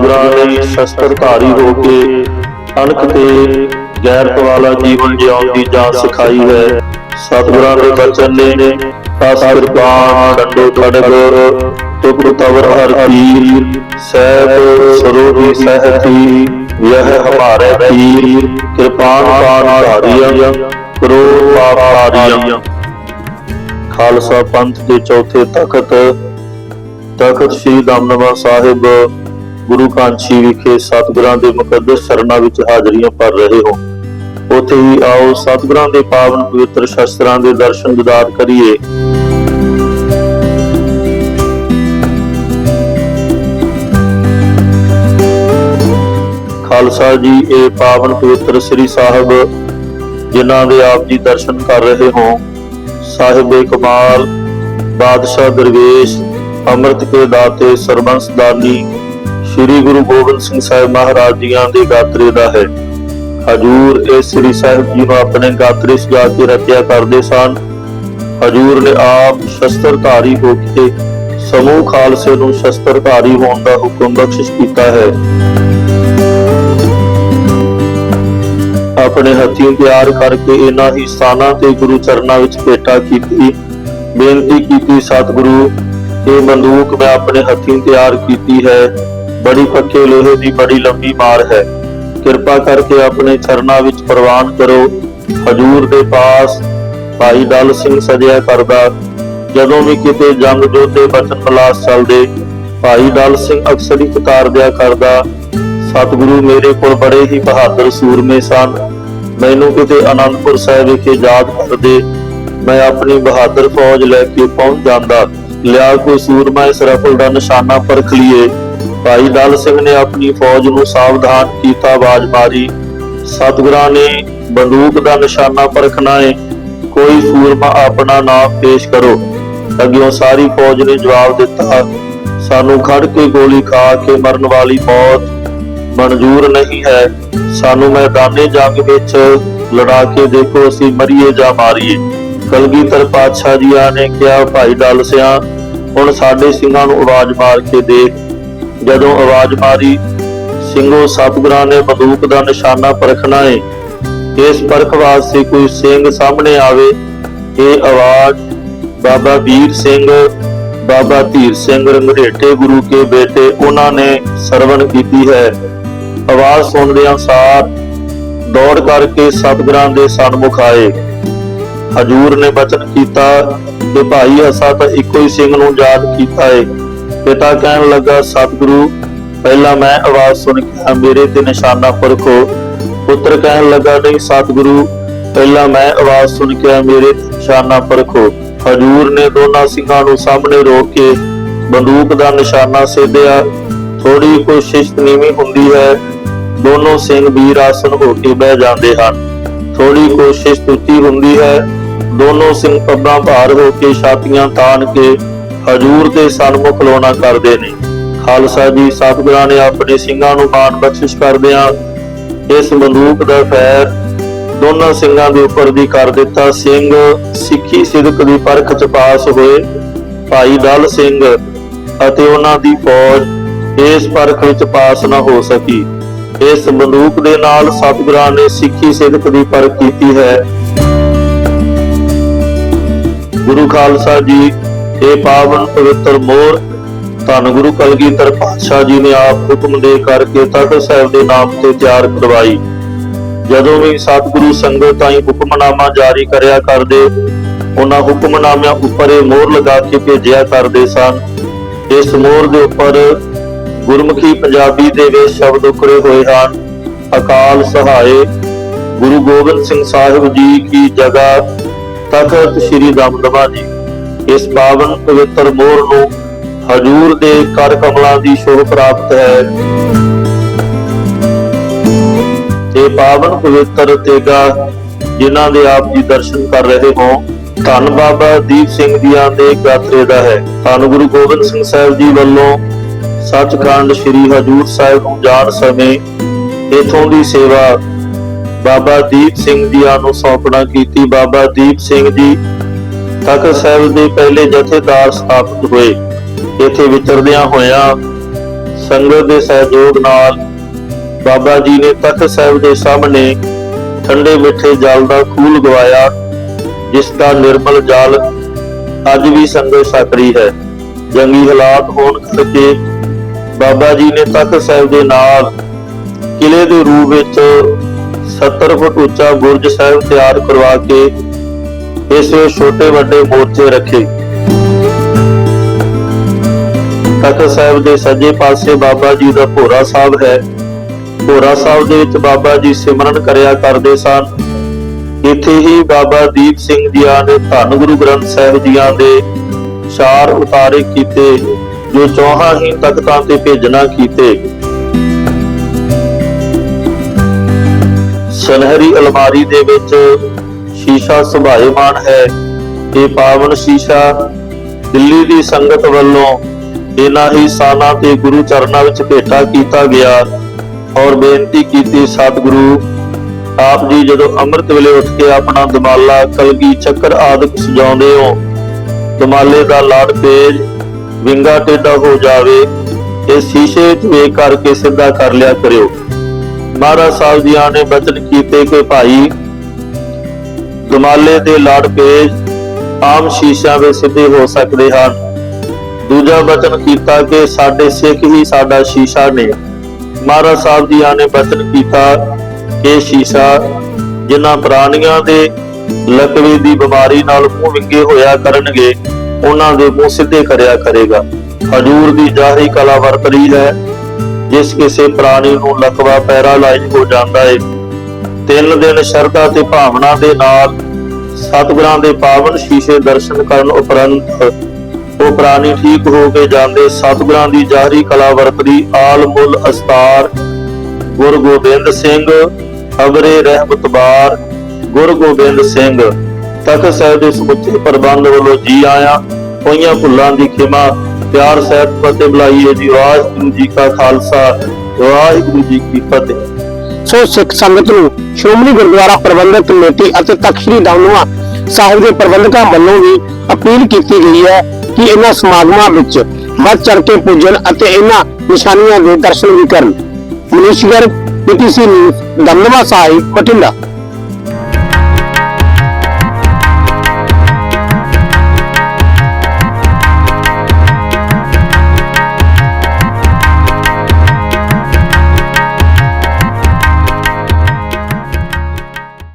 ਸਤਿਗੁਰਾਂ ਨੇ ਸ਼ਸਤਰਧਾਰੀ ਹੋ ਕੇ ਅਣਖ ਤੇ ਗੈਰਤ ਵਾਲਾ ਜੀਵਨ ਜਿਉਣ ਦੀ ਜਾਚ ਸਿਖਾਈ ਹੈ। ਸਤਿਗੁਰਾਂ ਦੇ ਬਚਨ ਨੇ ਖਾਸ ਕਿਰਪਾਨ ਡੰਡੋ ਖੜਗ ਤੁਕ ਤਵਰ ਹਰ ਤੀਰ, ਸਹਿਬ ਸਰੋਗੀ ਸਹਿਤੀ ਯਹ ਹਮਾਰੇ ਪੀਰ ਕਿਰਪਾਨ ਪਾਨ ਧਾਰੀਆਂ ਕਰੋ ਪਾਪ ਹਾਰੀਆਂ ਖਾਲਸਾ ਪੰਥ ਦੇ ਚੌਥੇ ਤਖਤ ਤਖਤ ਸ੍ਰੀ ਦਮਦਮਾ ਸਾਹਿਬ ਗੁਰੂ ਕਾਂਚੀ ਵਿਖੇ ਸਤਿਗੁਰਾਂ ਦੇ ਮੁਕੱਦਸ ਸਰਨਾ ਵਿੱਚ ਹਾਜ਼ਰੀਆਂ ਭਰ ਰਹੇ ਹੋ। ਉੱਥੇ ਹੀ ਆਓ ਸਤਿਗੁਰਾਂ ਦੇ ਪਾਵਨ ਪਵਿੱਤਰ ਸ਼ਸਤਰਾਂ ਦੇ ਦਰਸ਼ਨ ਦਿਦਾਰ ਕਰੀਏ। ਖਾਲਸਾ ਜੀ, ਇਹ ਪਾਵਨ ਪਵਿੱਤਰ ਸ੍ਰੀ ਸਾਹਿਬ, ਜਿਨ੍ਹਾਂ ਦੇ ਆਪ ਜੀ ਦਰਸ਼ਨ ਕਰ ਰਹੇ ਹੋ, ਸਾਹਿਬੇ ਕਮਾਲ, ਬਾਦਸ਼ਾਹ ਦਰਵੇਸ਼, ਅੰਮ੍ਰਿਤ ਕੇ ਦਾਤੇ ਸਰਬੰਸ ਦਾਨੀ ਸ੍ਰੀ ਗੁਰੂ ਗੋਬਿੰਦ ਸਿੰਘ ਸਾਹਿਬ ਮਹਾਰਾਜ ਜੀਆਂ ਦੇ ਗਾਤਰੇ ਦਾ ਹੈ। ਹਜੂਰ ਇਹ ਸ੍ਰੀ ਸਾਹਿਬ ਜੀ ਨੂੰ ਆਪਣੇ ਗਾਤਰੇ ਸਜਾ ਕੇ ਰਚਿਆ ਕਰਦੇ ਸਨ। ਹਜੂਰ ਨੇ ਆਪ ਸ਼ਸਤਰਧਾਰੀ ਹੋ ਕੇ ਸਮੂਹ ਖਾਲਸੇ ਨੂੰ ਸ਼ਸਤਰਧਾਰੀ ਹੋਣ ਦਾ ਹੁਕਮ ਬਖਸ਼ਿਸ਼ ਕੀਤਾ ਹੈ। ਆਪਣੇ ਹੱਥੀਂ ਤਿਆਰ ਕਰਕੇ ਇਹਨਾਂ ਹੀ ਸਥਾਨਾਂ ਤੇ ਗੁਰੂ ਚਰਨਾਂ ਵਿੱਚ ਭੇਟਾ ਕੀਤੀ। ਬੇਨਤੀ ਕੀਤੀ, ਸਤਿਗੁਰੂ, ਇਹ ਬੰਦੂਕ ਮੈਂ ਆਪਣੇ ਹੱਥੀਂ ਤਿਆਰ ਕੀਤੀ ਹੈ। ਬੜੀ ਪੱਕੇ ਲੋਹੇ ਦੀ ਬੜੀ ਲੰਬੀ ਮਾਰ ਹੈ। ਕਿਰਪਾ ਕਰਕੇ ਆਪਣੇ ਚਰਨਾਂ ਵਿੱਚ ਪ੍ਰਵਾਨ ਕਰੋ। ਹਜੂਰ ਦੇ ਪਾਸ ਭਾਈ ਦਲ ਸਿੰਘ ਸਜਿਆ ਕਰਦਾ। ਜਦੋਂ ਵੀ ਕਿਤੇ ਜੰਗ ਜੋਧੇ ਬਚਨ ਬਲਾਸ ਚੱਲਦੇ, ਭਾਈ ਦਲ ਸਿੰਘ ਅਕਸਰ ਹੀ ਕਤਾਰ ਦਿਆ ਕਰਦਾ, ਸਤਿਗੁਰੂ ਮੇਰੇ ਕੋਲ ਬੜੇ ਹੀ ਬਹਾਦਰ ਸੂਰਮੇ ਸਨ। ਮੈਨੂੰ ਕਿਤੇ ਅਨੰਦਪੁਰ ਸਾਹਿਬ ਵਿਖੇ ਯਾਦ ਕਰਦੇ ਮੈਂ ਆਪਣੀ ਬਹਾਦਰ ਫੌਜ ਲੈ ਕੇ ਪਹੁੰਚ ਜਾਂਦਾ। ਲਿਆ ਕੋਈ ਸੂਰਮਾ ਇਸ ਰਫਲ ਦਾ ਨਿਸ਼ਾਨਾ ਪਰਖ ਲਈਏ। ਭਾਈ ਦਲ ਸਿੰਘ ਨੇ ਆਪਣੀ ਫੌਜ ਨੂੰ ਸਾਵਧਾਨ ਕੀਤਾ, ਆਵਾਜ਼ ਮਾਰੀ। ਸਤਿਗੁਰਾਂ ਨੇ ਬੰਦੂਕ ਦਾ ਨਿਸ਼ਾਨਾ ਪਰਖਣਾ ਹੈ ਕੋਈ ਸੂਰਮਾ ਆਪਣਾ ਨਾਮ ਪੇਸ਼ ਕਰੋ। ਅੱਗਿਓਂ ਸਾਰੀ ਫੌਜ ਨੇ ਜਵਾਬ ਦਿੱਤਾ, ਸਾਨੂੰ ਖੜ ਕੇ ਗੋਲੀ ਖਾ ਕੇ ਮਰਨ ਵਾਲੀ ਮੌਤ ਮਨਜ਼ੂਰ ਨਹੀਂ ਹੈ। ਸਾਨੂੰ ਮੈਦਾਨੇ ਜੰਗ ਵਿੱਚ ਲੜਾ ਕੇ ਦੇਖੋ, ਅਸੀਂ ਮਰੀਏ ਜਾਂ ਮਾਰੀਏ। ਕਲਗੀਧਰ ਪਾਤਸ਼ਾਹ ਜੀਆਂ ਨੇ ਕਿਹਾ, ਭਾਈ ਡਲ ਸਿਆ, ਹੁਣ ਸਾਡੇ ਸਿੰਘਾਂ ਨੂੰ ਆਵਾਜ਼ ਮਾਰ ਕੇ ਦੇਖ। ਜਦੋਂ ਆਵਾਜ਼ ਮਾਰੀ, ਸਿੰਘੋ ਸਤਿਗੁਰਾਂ ਨੇ ਬੰਦੂਕ ਦਾ ਨਿਸ਼ਾਨਾ ਪਰਖਣਾ ਏ। ਇਸ ਪਰਖ ਵਾਸਤੇ ਕੋਈ ਸਿੰਘ ਸਾਹਮਣੇ ਆਵੇ ਇਹ ਆਵਾਜ਼, ਬਾਬਾ ਵੀਰ ਸਿੰਘ, ਬਾਬਾ ਧੀਰ ਸਿੰਘ ਰੰਗਰੇਟੇ ਗੁਰੂ ਕੇ ਬੇਟੇ ਉਹਨਾਂ ਨੇ ਸਰਵਣ ਕੀਤੀ ਹੈ। ਆਵਾਜ਼ ਸੁਣਦੇ ਸਾਰ ਦੌੜ ਕਰਕੇ ਸਤਿਗੁਰਾਂ ਦੇ ਸਨਮੁਖ ਆਏ। ਹਜੂਰ ਨੇ ਬਚਨ ਕੀਤਾ ਕਿ ਭਾਈ ਅਸਾਂ ਤਾਂ ਇੱਕੋ ਹੀ ਸਿੰਘ ਨੂੰ ਯਾਦ ਕੀਤਾ ਏ। ਪਿਤਾ ਕਹਿਣ ਲੱਗਾ, ਸਤਿਗੁਰੂ, ਪਹਿਲਾਂ ਮੈਂ ਆਵਾਜ਼ ਸੁਣ ਕੇ ਮੇਰੇ ਤੇ ਨਿਸ਼ਾਨਾ ਪਰਖੋ। ਪੁੱਤਰ ਕਹਿਣ ਲੱਗਾ, ਨਹੀਂ ਸਤਿਗੁਰੂ, ਪਹਿਲਾਂ ਮੈਂ ਆਵਾਜ਼ ਸੁਣ ਕੇ ਮੇਰੇ ਤੇ ਨਿਸ਼ਾਨਾ ਪਰਖੋ। ਹਜੂਰ ਨੇ ਦੋਨਾਂ ਸਿੰਘਾਂ ਨੂੰ ਸਾਹਮਣੇ ਰੋਕ ਕੇ ਬੰਦੂਕ ਦਾ ਨਿਸ਼ਾਨਾ ਸੇਧਿਆ। ਥੋੜੀ ਕੋਸ਼ਿਸ਼ ਨੀਵੀਂ ਹੁੰਦੀ ਹੈ, ਦੋਨੋਂ ਸਿੰਘ ਵੀਰ ਆਸਨ ਹੋ ਕੇ ਬਹਿ ਜਾਂਦੇ ਹਨ। ਥੋੜੀ ਕੋਸ਼ਿਸ਼ ਉੱਚੀ ਹੁੰਦੀ ਹੈ, ਦੋਨੋਂ ਸਿੰਘ ਪੱਬਾਂ ਭਾਰ ਹੋ ਕੇ ਛਾਤੀਆਂ ਤਾਣ ਕੇ ਹਜੂਰ ਦੇ ਸਨਮੁਖ ਲੋਣਾ ਕਰਦੇ ਨੇ। ਖਾਲਸਾ ਜੀ ਸਤਿਗੁਰਾਂ ਨੇ ਆਪਣੇ ਸਿੰਘਾਂ ਨੂੰ ਮਾਣ ਬਖਸ਼ਿਸ਼ ਕਰਦਿਆਂ ਇਸ ਬੰਦੂਕ ਦਾ ਫੈਰ ਦੋਨਾਂ ਸਿੰਘਾਂ ਦੇ ਉੱਪਰ ਦੀ ਕਰ ਦਿੱਤਾ। ਸਿੰਘ ਸਿੱਖੀ ਸਿਦਕ ਦੀ ਪਰਖ ਚ ਪਾਸ ਹੋਏ ਭਾਈ ਦਲ ਸਿੰਘ ਅਤੇ ਉਹਨਾਂ ਦੀ ਫੌਜ ਇਸ ਪਰਖ ਵਿੱਚ ਪਾਸ ਨਾ ਹੋ ਸਕੀ। ਇਸ ਬੰਦੂਕ ਦੇ ਨਾਲ ਸਤਿਗੁਰਾਂ ਨੇ ਸਿੱਖੀ ਸਿਦਕ ਦੀ ਪਰਖ ਕੀਤੀ ਹੈ। ਗੁਰੂ ਖਾਲਸਾ ਜੀ ਇਹ ਪਾਵਨ ਪਵਿੱਤਰ ਮੋਹਰ ਧੰਨ ਗੁਰੂ ਕਲਗੀਧਰ ਪਾਤਸ਼ਾਹ ਜੀ ਨੇ ਆਪ ਹੁਕਮ ਦੇ ਕਰਕੇ ਤਖਤ ਸਾਹਿਬ ਦੇ ਨਾਮ ਤੇ ਤਿਆਰ ਕਰਵਾਈ। ਜਦੋਂ ਵੀ ਸਤਿਗੁਰੂ ਸੰਗਤ ਤਾਈਂ ਹੁਕਮਨਾਮਾ ਜਾਰੀ ਕਰਿਆ ਕਰਦੇ, ਉਹਨਾਂ ਹੁਕਮਨਾਮਿਆਂ ਉੱਪਰ ਇਹ ਮੋਹਰ ਲਗਾ ਕੇ ਭੇਜਿਆ ਕਰਦੇ ਸਨ। ਇਸ ਮੋਹਰ ਦੇ ਉੱਪਰ ਗੁਰਮੁਖੀ ਪੰਜਾਬੀ ਦੇ ਵਿੱਚ ਸ਼ਬਦ ਉਕਰੇ ਹੋਏ ਹਨ, ਅਕਾਲ ਸਹਾਏ, ਗੁਰੂ ਗੋਬਿੰਦ ਸਿੰਘ ਸਾਹਿਬ ਜੀ ਕੀ ਜਗ੍ਹਾ, ਤਖਤ ਸ੍ਰੀ ਦਮਦਮਾ ਜੀ। ਇਸ ਪਾਵਨ ਪਵਿੱਤਰ ਮੋਹਰ ਨੂੰ ਹਜੂਰ ਦੇ ਕਰ ਕਮਲਾਂ ਦੀ ਸ਼ੋਭ ਪ੍ਰਾਪਤ ਹੈ। ਤੇ ਪਾਵਨ ਪਵਿੱਤਰ ਤੇਗਾ ਜਿਨ੍ਹਾਂ ਦੇ ਆਪ ਜੀ ਦਰਸ਼ਨ ਕਰ ਰਹੇ ਹੋ, ਧੰਨ ਬਾਬਾ ਦੀਪ ਸਿੰਘ ਜੀਆਂ ਦੇ ਗਾਤਰੇ ਦਾ ਹੈ। ਧੰਨ ਗੁਰੂ ਗੋਬਿੰਦ ਸਿੰਘ ਸਾਹਿਬ ਜੀ ਵੱਲੋਂ ਸੱਚਖੰਡ ਸ੍ਰੀ ਹਜੂਰ ਸਾਹਿਬ ਨੂੰ ਜਾਣ ਸਮੇਂ ਇਥੋਂ ਦੀ ਸੇਵਾ ਬਾਬਾ ਦੀਪ ਸਿੰਘ ਜੀਆਂ ਨੂੰ ਸੌਂਪਣਾ ਕੀਤੀ। ਬਾਬਾ ਦੀਪ ਸਿੰਘ ਜੀ ਤਖਤ ਸਾਹਿਬ ਦੇ ਪਹਿਲੇ ਜਥੇਦਾਰ ਸਥਾਪਿਤ ਹੋਏ। ਇੱਥੇ ਵਿਚਰਦਿਆਂ ਹੋਇਆਂ ਸੰਗਤ ਦੇ ਸਹਿਯੋਗ ਨਾਲ ਬਾਬਾ ਜੀ ਨੇ ਤਖਤ ਸਾਹਿਬ ਦੇ ਸਾਹਮਣੇ ਠੰਡੇ ਮਿੱਠੇ ਜਲ ਦਾ ਖੂਹ ਲਗਵਾਇਆ ਜਿਸ ਦਾ ਨਿਰਮਲ ਜਲ ਅੱਜ ਵੀ ਸੰਗਤ ਛਕ ਹੈ। ਜੰਗੀ ਹਾਲਾਤ ਹੋਣ ਕਰਕੇ ਬਾਬਾ ਜੀ ਨੇ ਤਖਤ ਸਾਹਿਬ ਦੇ ਨਾਲ ਕਿਲੇ ਦੇ ਰੂਪ ਵਿੱਚ 70 ਫੁੱਟ ਉੱਚਾ ਬੁਰਜ ਸਾਹਿਬ ਤਿਆਰ ਕਰਵਾ ਕੇ ਇਸ ਵਿੱਚ ਛੋਟੇ ਵੱਡੇ ਮੋਰਚੇ ਰੱਖੇ। ਤਖਤ ਸਾਹਿਬ ਦੇ ਸੱਜੇ ਪਾਸੇ ਬਾਬਾ ਜੀ ਦਾ ਭੋਰਾ ਸਾਹਿਬ ਹੈ। ਭੋਰਾ ਸਾਹਿਬ ਦੇ ਵਿੱਚ ਬਾਬਾ ਜੀ ਸਿਮਰਨ ਕਰਿਆ ਕਰਦੇ ਸਨ। ਇੱਥੇ ਹੀ ਬਾਬਾ ਦੀਪ ਸਿੰਘ ਜੀਆਂ ਨੇ ਧੰਨ ਗੁਰੂ ਗ੍ਰੰਥ ਸਾਹਿਬ ਜੀਆਂ ਦੇ ਚਾਰ ਉਤਾਰੇ ਕੀਤੇ, ਜੋ ਚੌਹਾਂ ਹੀ ਤਖਤਾਂ ਤੇ ਭੇਜਣਾ ਕੀਤੇ। ਸੁਨਹਿਰੀ ਅਲਮਾਰੀ ਦੇ ਵਿੱਚ ਸ਼ੀਸ਼ਾ ਸੁਭਾਏਮਾਨ ਹੈ। ਇਹ ਪਾਵਨ ਸ਼ੀਸ਼ਾ ਦਿੱਲੀ ਦੀ ਸੰਗਤ ਵੱਲੋਂ ਇਹਨਾਂ ਹੀ ਸਾਨਾ ਤੇ ਗੁਰੂ ਚਰਨਾਂ ਵਿੱਚ ਭੇਟਾ ਕੀਤਾ ਗਿਆ ਔਰ ਬੇਨਤੀ ਕੀਤੀ ਸਤਿਗੁਰੂ, ਆਪ ਜੀ ਜਦੋਂ ਅੰਮ੍ਰਿਤ ਵੇਲੇ ਉੱਠ ਕੇ ਆਪਣਾ ਦਮਾਲਾ ਕਲਗੀ ਚੱਕਰ ਆਦਿਕ ਸਜਾਉਂਦੇ ਹੋ, ਦਮਾਲੇ ਦਾ ਲਾੜ ਤੇਜ਼ ਵਿੰਗਾ ਟੇਢਾ ਹੋ ਜਾਵੇ, ਇਹ ਸ਼ੀਸ਼ੇ ਵਿੱਚ ਵੇਖ ਕਰਕੇ ਸਿੱਧਾ ਕਰ ਲਿਆ ਕਰਿਓ। ਮਹਾਰਾਜ ਸਾਹਿਬ ਜੀਆਂ ਨੇ ਬਚਨ ਕੀਤੇ ਕਿ ਭਾਈ ਦਮਾਲੇ ਦੇ ਲਾੜ ਪੇਜ ਆਮ ਸ਼ੀਸ਼ਿਆਂ ਵਿੱਚ ਸਿੱਧੇ ਹੋ ਸਕਦੇ ਹਨ। ਦੂਜਾ ਬਚਨ ਕੀਤਾ ਕਿ ਸਾਡੇ ਸਿੱਖ ਹੀ ਸਾਡਾ ਸ਼ੀਸ਼ਾ ਨੇ। ਮਹਾਰਾਜ ਸਾਹਿਬ ਜੀ ਨੇ ਬਚਨ ਕੀਤਾ ਕਿ ਸ਼ੀਸ਼ਾ ਜਿਨ੍ਹਾਂ ਪ੍ਰਾਣੀਆਂ ਦੇ ਲਕਵੇ ਦੀ ਬਿਮਾਰੀ ਨਾਲ ਮੂੰਹ ਵਿੰਗੇ ਹੋਇਆ ਕਰਨਗੇ, ਉਹਨਾਂ ਦੇ ਮੂੰਹ ਸਿੱਧੇ ਕਰਿਆ ਕਰੇਗਾ। ਹਜੂਰ ਦੀ ਜ਼ਾਹਰੀ ਕਲਾ ਵਰਤ ਰਹੀ ਹੈ। ਜਿਸ ਕਿਸੇ ਪ੍ਰਾਣੀ ਨੂੰ ਲਕਵਾ ਪੈਰਾਲਾਈਜ਼ ਹੋ ਜਾਂਦਾ ਹੈ ਤਿੰਨ ਦਿਨ ਸ਼ਰਧਾ ਤੇ ਭਾਵਨਾ ਦੇ ਨਾਲ ਸਤਿਗੁਰਾਂ ਦੇ ਪਾਵਨ ਸ਼ੀਸ਼ੇ ਦਰਸ਼ਨ ਕਰਨ ਉਪਰੰਤ ਉਹ ਪ੍ਰਾਣੀ ਠੀਕ ਹੋ ਕੇ ਜਾਂਦੇ ਸਤਿਗੁਰਾਂ ਦੀ ਜ਼ਾਹਰੀ ਕਲਾ ਵਰਤਦੀ ਆਲ ਮੁੱਲ ਅਸਤਾਰ। ਗੁਰ ਗੋਬਿੰਦ ਸਿੰਘ ਅਬਰੇ ਰਹਿਮਤ ਬਾਰ। ਗੋਬਿੰਦ ਸਿੰਘ, ਤਖਤ ਸਾਹਿਬ ਦੇ ਸਮੁੱਚੇ ਪ੍ਰਬੰਧ ਵੱਲੋਂ ਜੀ ਆਇਆ ਹੋਈਆਂ ਭੁੱਲਾਂ ਦੀ ਖਿਮਾ। ਪਿਆਰ ਸਹਿਤ ਫਤਿਹ ਬੁਲਾਈਏ ਜੀ, ਵਾਹਿਗੁਰੂ ਜੀ ਕਾ ਖਾਲਸਾ, ਵਾਹਿਗੁਰੂ ਜੀ ਕੀ ਫਤਿਹ। ਸੋ ਸਿੱਖ ਸੰਗਤ ਨੂੰ ਸ਼੍ਰੋਮਣੀ ਗੁਰਦੁਆਰਾ ਪ੍ਰਬੰਧਕ ਕਮੇਟੀ ਅਤੇ ਤਖਤ ਸ੍ਰੀ ਸਾਹਿਬ ਦੇ ਪ੍ਰਬੰਧਕਾਂ ਵੱਲੋਂ ਵੀ ਅਪੀਲ ਕੀਤੀ ਗਈ ਹੈ ਕਿ ਇਹਨਾਂ ਸਮਾਗਮਾਂ ਵਿੱਚ ਵੱਧ ਚੜ ਕੇ ਪੁੱਜਣ ਅਤੇ ਇਹਨਾਂ ਨਿਸ਼ਾਨੀਆਂ ਦੇ ਦਰਸ਼ਨ ਵੀ ਕਰਨ। Manish Garg PTC news Damdama Sahib, Bathinda.